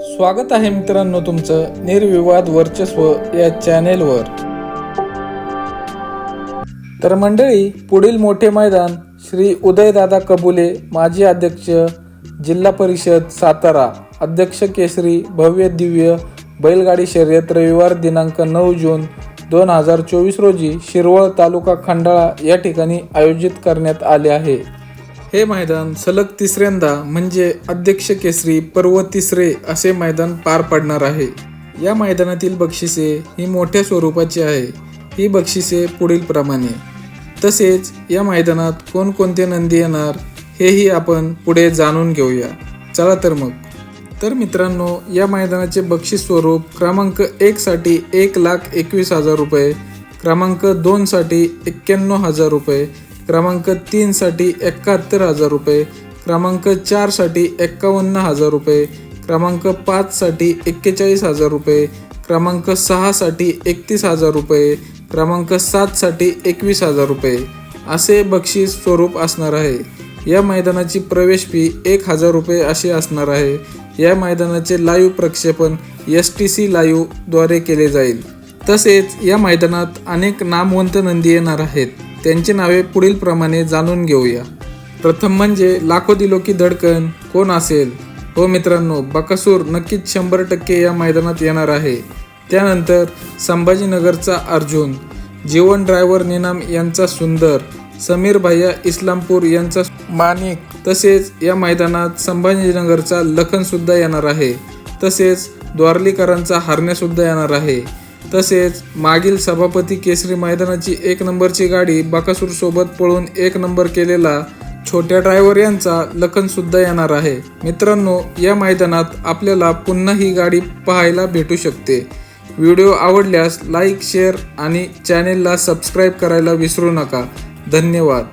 स्वागत आहे मित्रांनो तुमचं निर्विवाद वर्चस्व या चॅनेलवर. तर मंडळी पुढील मोठे मैदान श्री उदयदादा कबुले माजी अध्यक्ष जिल्हा परिषद सातारा अध्यक्ष केसरी भव्य दिव्य बैलगाडी शर्यत रविवार दिनांक नऊ जून दोन हजार चोवीस रोजी शिरवळ तालुका खंडाळा या ठिकाणी आयोजित करण्यात आले आहे. हे मैदान सलग तिसऱ्यांदा म्हणजे अध्यक्ष केसरी पर्व तिसरे असे मैदान पार पडणार आहे. या मैदानातील बक्षिसे ही मोठ्या स्वरूपाची आहे. ही बक्षिसे पुढील प्रमाणे. तसेच या मैदानात कोणकोणते नंदी येणार हेही आपण पुढे जाणून घेऊया. चला तर मग. तर मित्रांनो या मैदानाचे बक्षीस स्वरूप क्रमांक एकसाठी एक लाख एकवीस हजार रुपये क्रमांक दोनसाठी एक्क्याण्णव हजार रुपये क्रमांक तीनसाठी एकाहत्तर हजार रुपये क्रमांक चारसाठी एकावन्न एक्कावन्न हजार रुपये क्रमांक पाचसाठी एक्केचाळीस हजार रुपये क्रमांक सहासाठी एकतीस हजार रुपये क्रमांक सातसाठी एकवीस हजार रुपये. असे बक्षीस स्वरूप असणार आहे. या मैदानाची प्रवेश फी एक हजार रुपये अशी असणार आहे. या मैदानाचे लाईव्ह प्रक्षेपण एस टी सी लाईव्हद्वारे केले जाईल. तसेच या मैदानात अनेक नामवंत नंदी येणार आहेत. त्यांची नावे पुढील प्रमाणे जाणून घेऊया. प्रथम म्हणजे लाखो दिलो की धडकन कोण असेल? हो मित्रांनो बकासूर नक्कीच शंभर टक्के या मैदानात येणार आहे. त्यानंतर संभाजीनगरचा अर्जुन जीवन ड्रायव्हर निनाम यांचा सुंदर समीर भैया इस्लामपूर यांचा माणिक तसेच या मैदानात संभाजीनगरचा लखनसुद्धा येणार आहे. तसेच द्वारलीकरांचा हारण्यासुद्धा येणार आहे. तसेच मागील सभापती केसरी मैदानाची एक नंबरची गाडी बकासूरसोबत पळून एक नंबर केलेला छोट्या ड्रायव्हर यांचा लखनसुद्धा येणार आहे. मित्रांनो या मैदानात आपल्याला पुन्हा ही गाडी पाहायला भेटू शकते. व्हिडिओ आवडल्यास लाईक शेअर आणि चॅनेलला सबस्क्राईब करायला विसरू नका. धन्यवाद.